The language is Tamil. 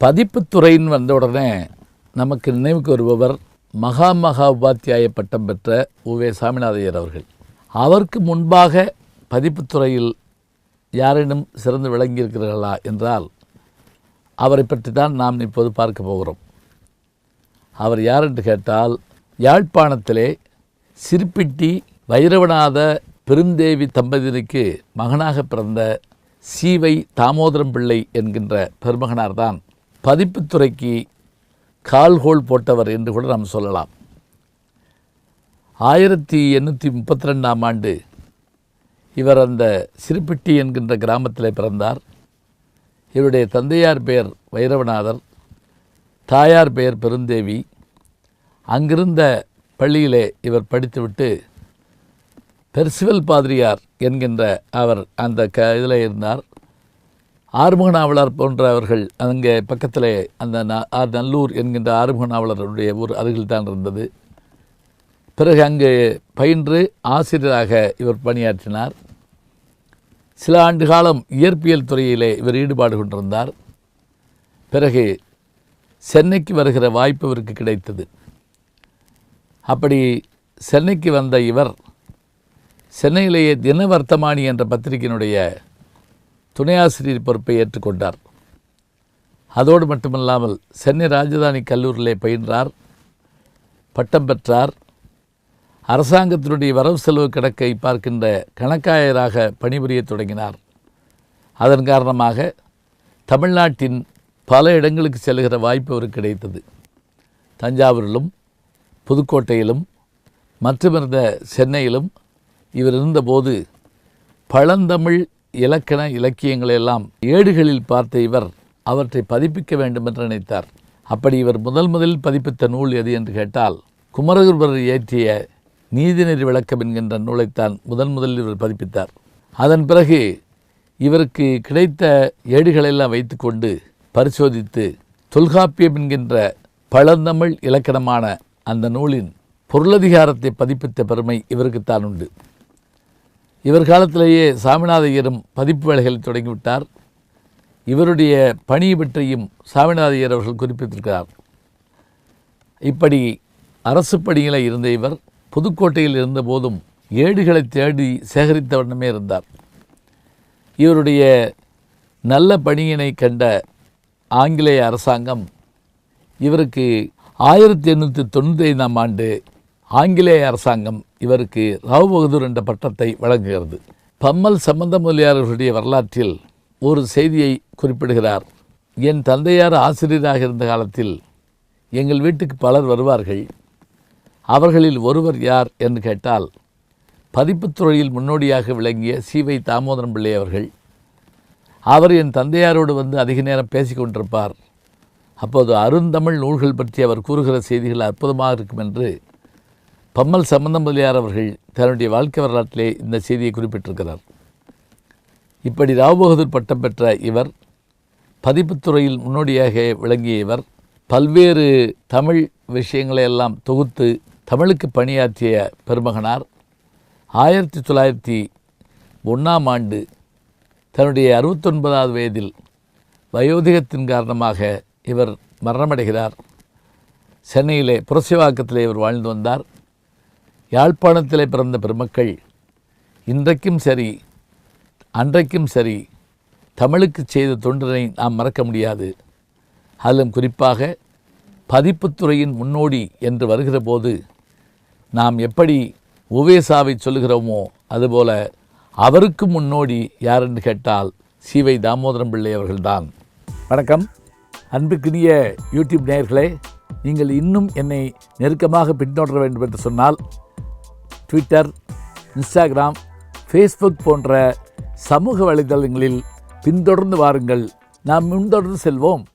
பதிப்புத்துறைன்னு வந்த உடனே நமக்கு நினைவுக்கு வருபவர் மகா மகா உபாத்தியாய பட்டம் பெற்ற உவே சாமிநாதையர் அவர்கள். அவருக்கு முன்பாக பதிப்புத்துறையில் யாரேனும் சிறந்து விளங்கியிருக்கிறார்களா என்றால் அவரை பற்றி தான் நாம் இப்போது பார்க்க போகிறோம். அவர் யார் என்று கேட்டால் யாழ்ப்பாணத்திலே சிற்பிட்டி வைரவநாத பெருந்தேவி தம்பதியருக்கு மகனாக பிறந்த சீவை தாமோதரம் பிள்ளை என்கின்ற பெருமகனார்தான் பதிப்புத்துறைக்கு கால்கோல் போட்டவர் என்று கூட நாம் சொல்லலாம். ஆயிரத்தி எண்ணூற்றி முப்பத்தி ரெண்டாம் ஆண்டு இவர் அந்த சிறுப்பிட்டி என்கின்ற கிராமத்தில் பிறந்தார். இவருடைய தந்தையார் பெயர் வைரவநாதர் தாயார் பெயர் பெருந்தேவி. அங்கிருந்த பள்ளியிலே இவர் படித்துவிட்டு பெர்சிவல் பாதிரியார் என்கின்ற அவர் அந்த க இதில் இருந்தார். ஆறுமுக நாவலர் போன்றவர்கள் அங்கே பக்கத்திலே அந்த ந- நல்லூர் என்கின்ற ஆறுமுக நாவலருடைய ஊர் அருகில் தான் இருந்தது. பிறகு அங்கு பயின்று ஆசிரியராக இவர் பணியாற்றினார். சில ஆண்டு காலம் இயற்பியல் துறையிலே இவர் ஈடுபாடு கொண்டிருந்தார். பிறகு சென்னைக்கு வருகிற வாய்ப்பு இவருக்கு கிடைத்தது. அப்படி சென்னைக்கு வந்த இவர் சென்னையிலேயே தினவர்த்தமானி என்ற பத்திரிகையினுடைய துணை ஆசிரியர் பொறுப்பை ஏற்றுக்கொண்டார். அதோடு மட்டுமல்லாமல் சென்னை ராஜதானி கல்லூரியிலே பயின்றார் பட்டம் பெற்றார். அரசாங்கத்தினுடைய வரவு செலவு கணக்கை பார்க்கின்ற கணக்காயராக பணிபுரியத் தொடங்கினார். அதன் காரணமாக தமிழ்நாட்டின் பல இடங்களுக்கு செல்கிற வாய்ப்பு அவருக்கு கிடைத்தது. தஞ்சாவூரிலும் புதுக்கோட்டையிலும் மற்றுமிருந்த சென்னையிலும் இவர் இருந்தபோது பழந்தமிழ் இலக்கண இலக்கியங்களையெல்லாம் ஏடுகளில் பார்த்த இவர் அவற்றை பதிப்பிக்க வேண்டும் என்று நினைத்தார். அப்படி இவர் முதல் முதலில் பதிப்பித்த நூல் எது என்று கேட்டால் குமரகுருபரர் இயற்றிய நீதிநெறி விளக்கம் என்கின்ற நூலைத்தான் முதன் முதலில் இவர் பதிப்பித்தார். அதன் பிறகு இவருக்கு கிடைத்த ஏடுகளெல்லாம் வைத்துக்கொண்டு பரிசோதித்து தொல்காப்பியம் என்கின்ற பழந்தமிழ் இலக்கணமான அந்த நூலின் பொருளதிகாரத்தை பதிப்பித்த பெருமை இவருக்குத்தான் உண்டு. இவர் காலத்திலேயே சாமிநாத ஐயரும் பதிப்பு வேலைகளை தொடங்கிவிட்டார். இவருடைய பணி பற்றியும் சாமிநாத ஐயர் அவர்கள் குறிப்பிட்டிருக்கிறார். இப்படி அரசு பணியில் இருந்த இவர் புதுக்கோட்டையில் இருந்தபோதும் ஏடுகளை தேடி சேகரித்த வண்ணமே இருந்தார். இவருடைய நல்ல பணியினை கண்ட ஆங்கிலேய அரசாங்கம் இவருக்கு ஆயிரத்தி எண்ணூற்றி தொண்ணூற்றி ஐந்தாம் ஆண்டு ஆங்கிலேய அரசாங்கம் இவருக்கு ராவ் பகதூர் என்ற பட்டத்தை வழங்குகிறது. பம்மல் சம்பந்த முதலியாரர்களுடைய வரலாற்றில் ஒரு செய்தியை குறிப்பிடுகிறார். என் தந்தையார் ஆசிரியராக இருந்த காலத்தில் எங்கள் வீட்டுக்கு பலர் வருவார்கள். அவர்களில் ஒருவர் யார் என்று கேட்டால் பதிப்புத்துறையில் முன்னோடியாக விளங்கிய சிவை தாமோதரம் பிள்ளை அவர்கள். அவர் என் தந்தையாரோடு வந்து அதிக நேரம் பேசிக்கொண்டிருப்பார் அப்போது அருந்தமிழ் நூல்கள் பற்றி அவர் கூறுகிற செய்திகள் அற்புதமாக இருக்கும் என்று பம்மல் சம்பந்த முதலியார் அவர்கள் தன்னுடைய வாழ்க்கை வரலாற்றிலே இந்த செய்தியை குறிப்பிட்டிருக்கிறார். இப்படி ராவ் பகதூர் பட்டம் பெற்ற இவர் பதிப்புத்துறையில் முன்னோடியாக விளங்கிய இவர் பல்வேறு தமிழ் விஷயங்களை எல்லாம் தொகுத்து தமிழுக்கு பணியாற்றிய பெருமகனார் ஆயிரத்தி தொள்ளாயிரத்தி ஒன்றாம் ஆண்டு தன்னுடைய அறுபத்தொன்பதாவது வயதில் வயோதிகத்தின் காரணமாக இவர் மரணமடைகிறார். சென்னையிலே புரசிவாக்கத்திலே இவர் வாழ்ந்து வந்தார். யாழ்ப்பாணத்தில் பிறந்த பெருமக்கள் இன்றைக்கும் சரி அன்றைக்கும் சரி தமிழுக்கு செய்த தொண்டனை நாம் மறக்க முடியாது. அதிலும் குறிப்பாக பதிப்புத்துறையின் முன்னோடி என்று வருகிற போது நாம் எப்படி உவேசாவை சொல்கிறோமோ அதுபோல அவருக்கு முன்னோடி யார் என்று கேட்டால் சிவை தாமோதரம் பிள்ளை அவர்கள்தான். வணக்கம். அன்புக்குரிய யூடியூப் நேயர்களே நீங்கள் இன்னும் என்னை நெருக்கமாக பின்தொடர வேண்டும் என்று சொன்னால் ட்விட்டர் இன்ஸ்டாகிராம் ஃபேஸ்புக் போன்ற சமூக வலைதளங்களில் பின்தொடர்ந்து வாருங்கள். நாம் முன்தொடர்ந்து செல்வோம்.